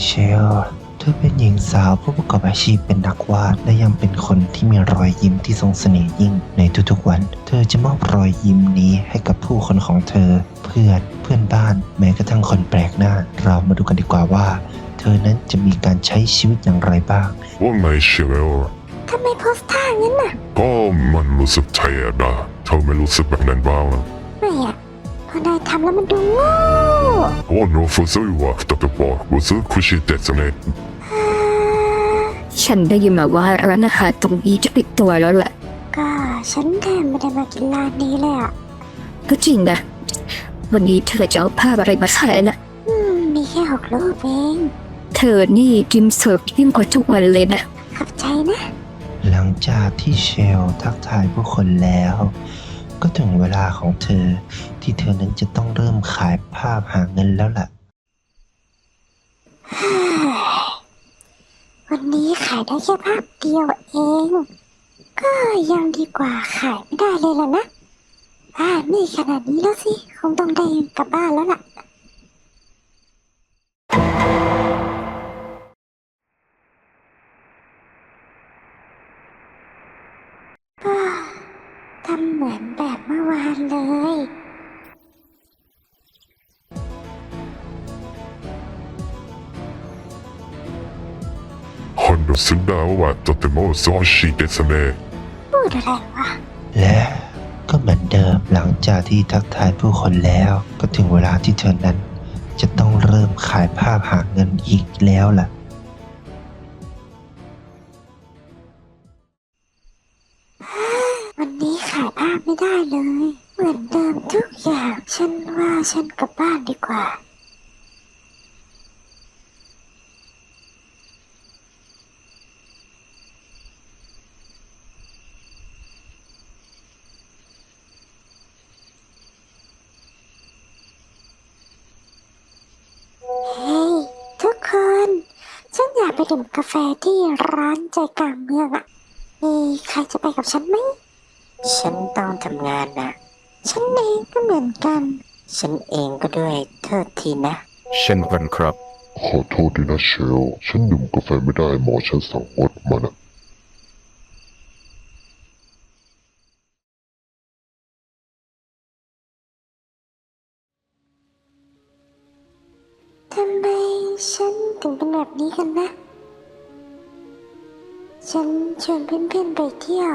คือเชลเธอเป็นหญิงสาวผู้ประกอบอาชีพเป็นนักวาด และยังเป็นคนที่มีรอยยิ้มที่ทรงเสน่ห์ยิ่งในทุกๆวัน เธอจะมอบรอยยิ้มนี้ให้กับผู้คนของเธอ เพื่อนเพื่อนบ้านแม้กระทั่งคนแปลกหน้า เรามาดูกันดีกว่าว่า เธอนั้นจะมีการใช้ชีวิตอย่างไรบ้างว่าไงเชลทำไมโพสท่างั้นน่ะก็มันรู้สึกเท่นะเธอไม่รู้สึกแบบนั้นบ้างเหรอไม่อะพอ นายทำแล้วมันดูโง่โอ้โนฟูซุยวะตบตบรู้สึกคุชิเตะจังเลยฉันได้ยินมาว่าร้านอาหารตรงนี้จะปิดตัวแล้วแหละ ก็ฉันแทบไม่ได้มากินร้านนี้เลยอะก็จริงนะ วันนี้เธอจะเอาภาพอะไรมาใส่นะอืมมีแค่หกรูปเองเธอนี่กินเสิร์ฟยิ่งกว่าทุกวันเลยนะ ขอบใจนะ หลังจากที่เชลทักทายผู้คนแล้ว ก็ถึงเวลาของเธอที่เธอนั้นจะต้องเริ่มขายภาพหาเงินแล้วล่ะ วันนี้ขายได้แค่ภาพเดียวเอง ก็ยังดีกว่าขายไม่ได้เลยล่ะนะ อ่านี่ขนาดนี้แล้วสิ คงต้องได้กลับบ้านแล้วล่ะ รู้สึกได้ว่าとても忙しいですね พูดอะไรวะ และก็เหมือนเดิมหลังจากที่ทักทายผู้คนแล้ว ก็ถึงเวลาที่เธอนั้น จะต้องเริ่มขายภาพหาเงินอีกแล้วล่ะ วันนี้ขายภาพไม่ได้เลย เหมือนเดิมทุกอย่าง ฉันว่าฉันกลับบ้านดีกว่า ดื่มกาแฟที่ร้านใจกลางเมืองอะมีใครจะไปกับฉันไหม ฉันต้องทำงานนะ ฉันเองก็เหมือนกัน ฉันเองก็ด้วยเทิดทีนะ เช่นกันครับ ขอโทษด้วยนะเชล ฉันดื่มกาแฟไม่ได้หมอฉันสั่งงดมานะทำไมฉันถึงเป็นแบบนี้กันนะฉัน ชวนเพื่อนๆไปเที่ยว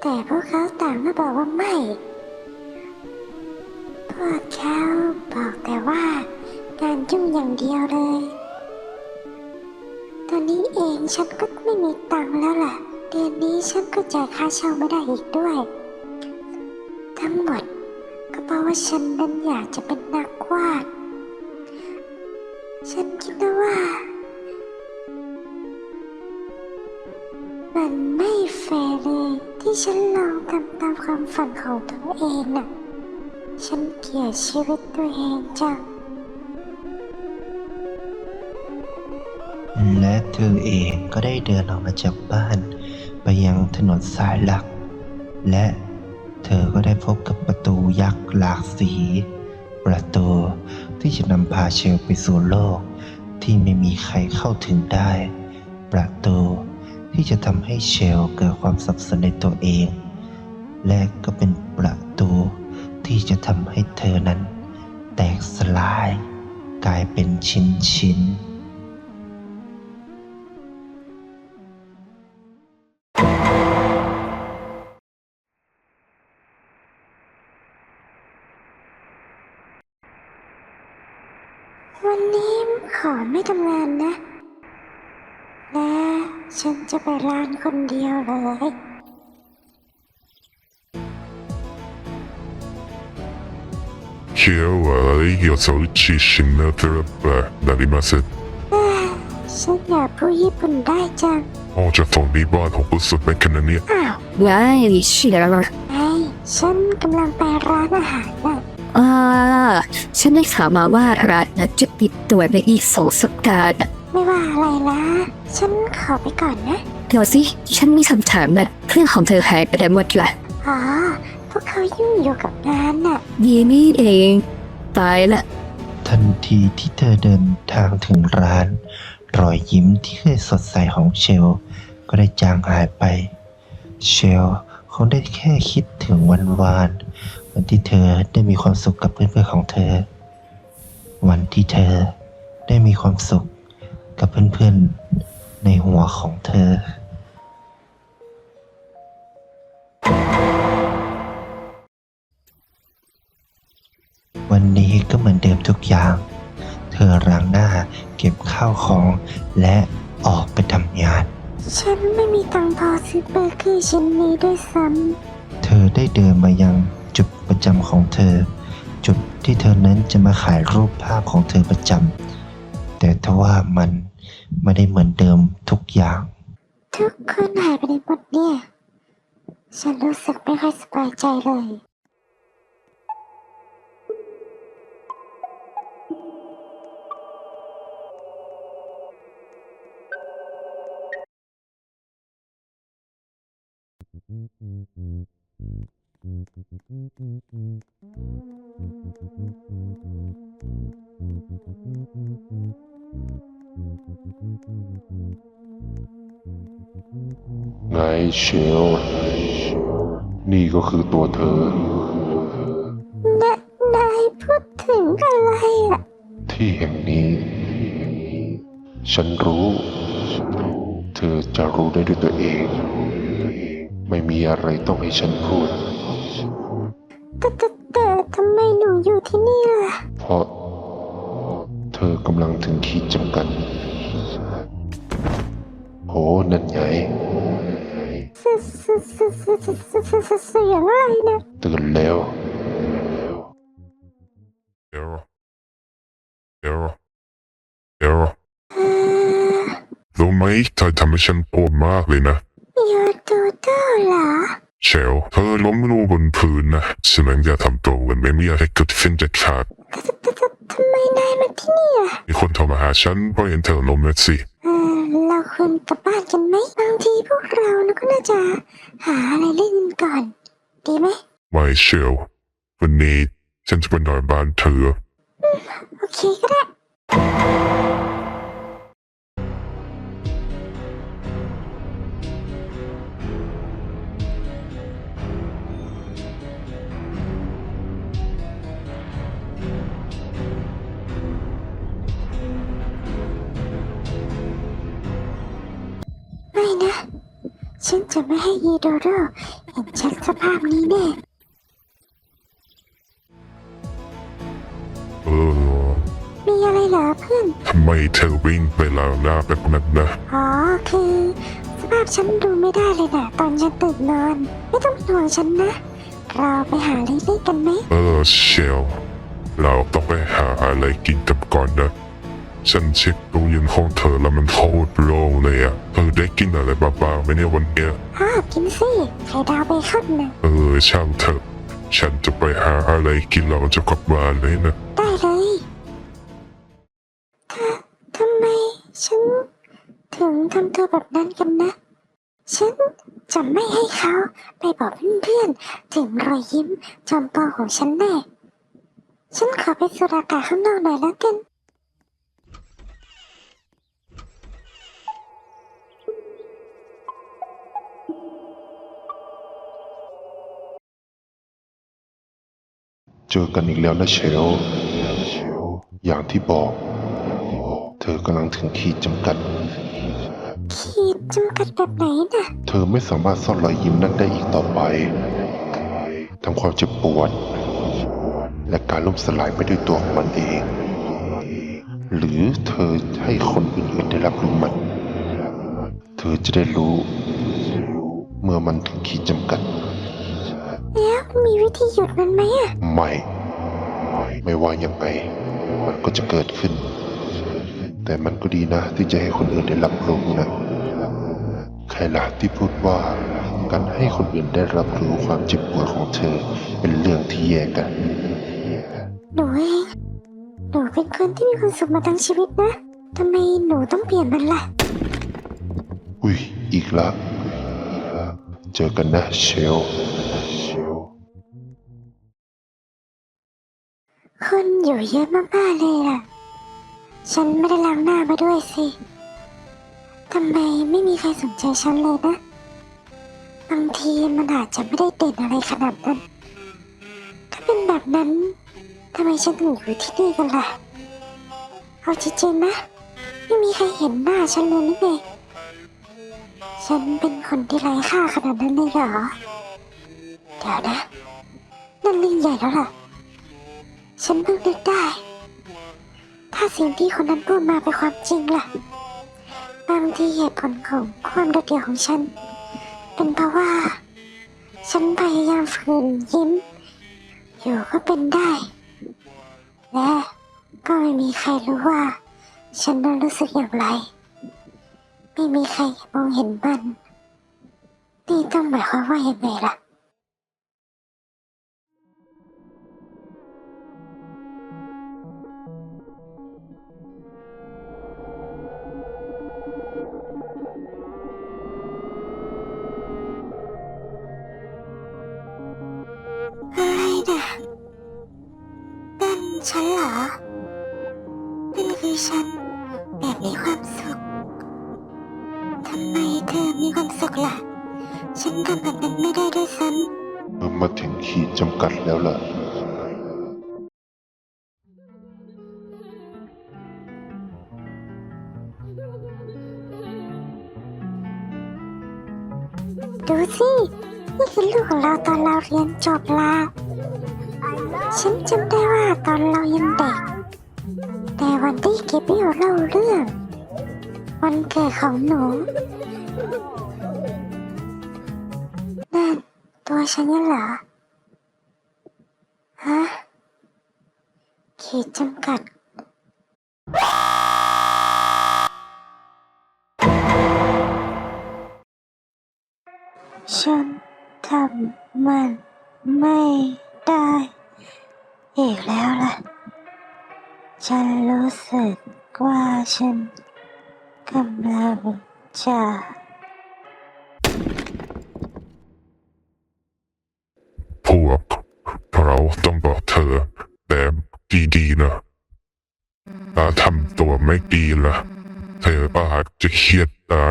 แต่พวกเขาต่างก็บอกว่าไม่ พวกเขาบอกแต่ว่างานยุ่งอย่างเดียวเลย ตอนนี้เองฉันก็ไม่มีตังค์แล้วล่ะ เดือนนี้ฉันก็จ่ายค่าเช่าไม่ได้อีกด้วย ทั้งหมดก็เพราะว่าฉันนั้นอยากจะเป็นนักวาด ฉันคิดนะว่า มันไม่แฟร์เลยที่ฉันลองทำตามความฝันของตัวเองน่ะ ฉันเกลียดชีวิตตัวเองจัง และเธอเองก็ได้เดินออกมาจากบ้าน ไปยังถนนสายหลัก และเธอก็ได้พบกับประตูยักษ์หลากสี ประตูที่จะนำพาเชลไปสู่โลก ที่ไม่มีใครเข้าถึงได้ ประตู ที่จะทำให้เชลเกิดความสับสนในตัวเอง และก็เป็นประตูที่จะทำให้เธอนั้น แตกสลาย กลายเป็นชิ้นๆวันนี้ขอไม่ทำงาน ฉันจะไปร้านคนเดียวเลย 今日はよそ打ちしなければなりません ฉันอยากพูดญี่ปุ่นได้จัง ออกจากฝั่งนี้บ้านของรู้สึกเป็นขนาดนี้ อ้าว ว้ายเชียร์ ไอ้ฉันกำลังไปร้านอาหารน่ะ อ่าฉันได้ข่าวมาว่าร้านนั้นจะปิดตัวในอีกสองสัปดาห์นะ ไม่ว่าอะไรนะ ฉันขอไปก่อนนะ เดี๋ยวสิ ฉันมีคำถามนะเพื่อนของเธอหายไปไหนหมดละอ๋อ พวกเขายุ่งอยู่กับงานน่ะ ยีนี่เอง ตายละเธทันทีที่เธอเดินทางถึงร้าน รอยยิ้มที่เคยสดใสของเชล ก็ได้จางหายไป เชลคงได้แค่คิดถึงวันวานวันที่เธอได้มีความสุขกับเพื่อนๆของเธอ วันที่เธอได้มีความสุข กับเพื่อนๆในหัวของเธอ วันนี้ก็เหมือนเดิมทุกอย่าง เธอล้างหน้าเก็บข้าวของและออกไปทำงาน ฉันไม่มีตังค์พอซื้อเบอร์เกอร์ชิ้นนี้ด้วยซ้เธอได้เดินมายังจุดประจำของเธอ จุดที่เธอนั้นจะมาขายรูปภาพของเธอประจำแต่ทว่ามัน ไม่ได้เหมือนเดิมทุกอย่างำทุกคนหายไปในหมดเนี่ย ฉันรู้สึกไม่ค่อยสบายใจเลย ไงเชล นี่ก็คือตัวเธอ นนายพูดถึงอะไรอะ ที่แห่งนี้ ฉันรู้ เธอจะรู้ได้ด้วยตัวเอง ไม่มีอะไรต้องให้ฉันพูด แต่แต่แต่ทำไมหนูอยู่ที่นี่ล่ะ เพราะเเธอกำลังถึงขีดจำกัดโหนั่นไงเสียงอะไรนะตื่นแล้วเดี๋ยวเดี๋ยวเดี๋ยวรู้ไหมเธอทำให้ฉันปวดมากเลยนะอยตูเตอร์เหรอเชลเธอล้มลงบนพื้นนะฉันเอยจะทำตัวเหมือนไม่มีอะไรเกิดขึ้นจด็ดขาด ทำไมนายมาที่นี่อะมีคนโทรมาหาฉันเพราะเห็นเธอล้มนะสิเออเราควรกลับบ้านกันไหมบางทีพวกเรานะก็น่าจะหาอะไรเล่นกันก่อน ดีไหมไม่เชลวันนี้ฉันจะไปนอนบ้านเธอ โอเคก็ได้ นะ ฉันจะไม่ให้ยีโดโร่เห็นฉันสภาพนี้แน่เออ มีอะไรเหรอเพื่อน ทำไมเธอวิ่งไปแล้วหน้าแบบนั้นนะอ๋อคือสภาพฉันดูไม่ได้เลยนะตอนฉันตื่นนอน ไม่ต้องเป็นห่วงฉันนะ เราไปหาอะไรเล่นกันไหม เออเชลเราต้องไปหาอะไรกินกันก่อนนะ ฉันเช็คตู้เย็นของเธอแล้วมันโคตรโล่งเลยอะเธ อได้กินอะไรบ้างๆไหมเนี่ยวันเนี้ยอ้าวกินสิไข่ดาวเบคอนนะเออช่างเถอะ ฉันจะไปหาอะไรกินแล้วจะกลับบ้านเลยนะได้เลยเธอทำไมฉันถึงทำตัวแบบนั้นกันนะ ฉันจะไม่ให้เขาไปบอกเพื่อนๆถึงรอยยิ้มจอมปลอมของฉันแน่ ฉันขอไปสูดอากาศข้างนอกหน่อยแล้วกัน เจอกันอีกแล้วนะเชล อย่างที่บอก เธอกำลังถึงขีดจำกัด ขีดจำกัดแบบไหนน่ะ เธอไม่สามารถซ่อนรอยยิ้มนั้นได้อีกต่อไปทั้งความเจ็บปวด และการล่มสลายไปด้วยตัวของมันเอง หรือเธอให้คนอื่นๆได้รับรู้มัน เธอจะได้รู้ เมื่อมันถึงขีดจำกัดแล้ว มีวิธีหยุดมันไหมอะไม่ ไม่ว่ายังไงมันก็จะเกิดขึ้น แต่มันก็ดีนะที่จะให้คนอื่นได้รับรู้นะใครล่ะที่พูดว่าการให้คนอื่นได้รับรู้ความเจ็บปวดของเธอ เป็นเรื่องที่แย่กัน หนูเองหนูเป็นคนที่มีความสุขมาทั้งชีวิตนะทำไมหนูต้องเปลี่ยนมันล่ะ อุ้ยอีกละ เจอกันนะเชล คนอยู่เยอะมากๆเลยอะ ฉันไม่ได้ล้างหน้ามาด้วยสิ ทำไมไม่มีใครสนใจฉันเลยนะ บางทีมันอาจจะไม่ได้เด่นอะไรขนาดนั้น ถ้าเป็นแบบนั้นทำไมฉันถึงอยู่ที่นี่กันล่ะ เอาจริงๆนะ ไม่มีใครเห็นหน้าฉันเลยนี่เองฉันเป็นคนที่ไร้ค่าขนาดนั้นเลยเหรอ เดี๋ยวนะ นั่นลิงใหญ่แล้วล่ะ ฉันเพิ่งนึกได้ ถ้าสิ่งที่คนนั้นพูดมาเป็นความจริงล่ะ บางทีเหตุผลของความโดดเดี่ยวของฉัน เป็นเพราะว่า ฉันพยายามฝืนยิ้ม อยู่ก็เป็นได้ และก็ไม่มีใครรู้ว่า ฉันนั้นรู้สึกอย่างไร ไม่มีใครมองเห็นมัน นี่ต้องหมายความว่าอยังไงล่ะ ฉันเหรอนั่นคือฉันแบบมีความสุข ทำไมเธอมีความสุขล่ะ ฉันทำแบบนั้นไม่ได้ด้วยซ้เมื่อมาถึงขีดจำกัดแล้วล่ะำดูสิ นี่คือลูกของเราตอนเราเรียนจบละ ฉันจำได้ว่าตอนเรายังเด็ก แต่วันที่เก็บไม่เล่าเรื่อง วันเกิดของหนูนั่นตัวฉันยังเหรอ ฮะขีดจำกัดฉันทำมันไม่ได้ อีกแล้วล่ะ ฉันรู้สึกว่าฉันกำลังจะพวกเราต้องบอกเธอแบบดีๆนะถ้าทำตัวไม่ดีละเธออาจจะเครียดได้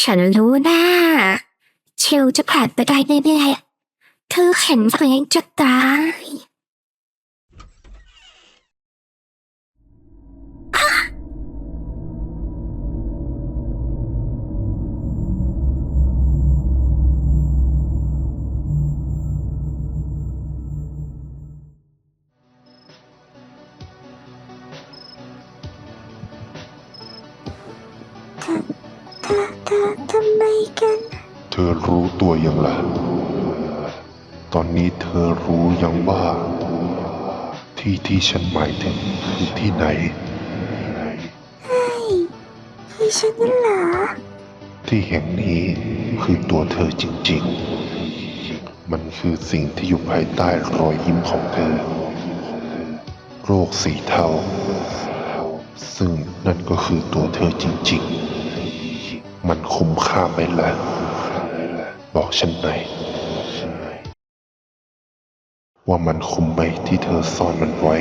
ฉันรู้นะเชลจะผ่านไปได้แน่ๆเธอแข็งแรงจะตาย เธอเธอทำไมกัน เธอรู้ตัวยังล่ะ ตอนนี้เธอรู้ยังว่าที่ที่ฉันหมายถึงคือที่ไหนเฮ้ยคือฉันนั่นเหรอ ที่แห่งนี้คือตัวเธอจริงๆ มันคือสิ่งที่อยู่ภายใต้รอยยิ้มของเธอ โรคสีเทา ซึ่งนั่นก็คือตัวเธอจริงๆ มันคุ้มค่าไหมล่ะ บอกฉันหน่อยว่ามันคุ้มไหมที่เธอซ่อนมันไว้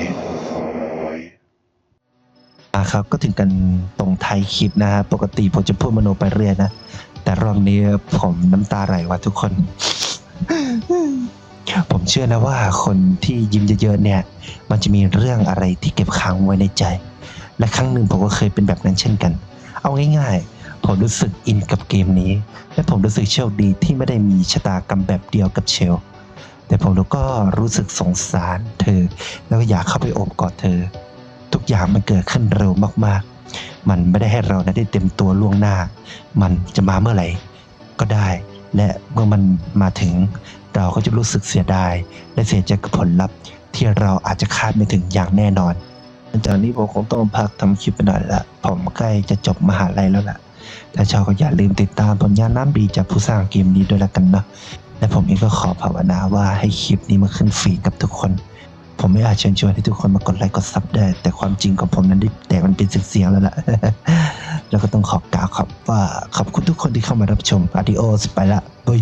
อะครับก็ถึงกันตรงไทยคลิปนะฮะปกติผมจะพูดมโนไปเรื่อยนะ แต่รอบนี้ผมน้ำตาไหลว่ะทุกคน ผมเชื่อนะว่าคนที่ยิ้มเยอะๆเนี่ย มันจะมีเรื่องอะไรที่เก็บค้างไว้ในใจ และครั้งหนึ่งผมก็เคยเป็นแบบนั้นเช่นกัน เอาง่าย ๆ ผมรู้สึกอินกับเกมนี้ และผมรู้สึกโชคดีที่ไม่ได้มีชะตากรรมแบบเดียวกับเชล แต่ผมก็รู้สึกสงสารเธอ แล้วก็อยากเข้าไปโอบกอดเธอ ทุกอย่างมันเกิดขึ้นเร็วมากๆ มันไม่ได้ให้เรานะได้เต็มตัวล่วงหน้า มันจะมาเมื่อไหร่ก็ได้ และเมื่อมันมาถึงเราก็จะรู้สึกเสียดาย และเสียใจกับผลลัพธ์ ที่เราอาจจะคาดไม่ถึงอย่างแน่นอนหลังจากนี้ผมคงต้องพักทำคลิปไปหน่อยละผมใกล้จะจบมหาลัยแล้วล่ะ ถ้าชอบก็อย่าลืมติดตามผลงานน้ำดีจากผู้สร้างเกมนี้ด้วยละกันเนาะและผมเองก็ขอภาวนาว่าให้คลิปนี้มาขึ้นฟีดกับทุกคน ผมไม่อาจเชิญชวนให้ทุกคนมากดไลค์กดซับได้ แต่ความจริงของผมนั้นได้แต่มันเป็นเสียงแล้วล่ะ แล้วก็ต้องขอบกล่าวครับว่าขอบคุณทุกคนที่เข้ามารับชมอาดิโอสไปละบุย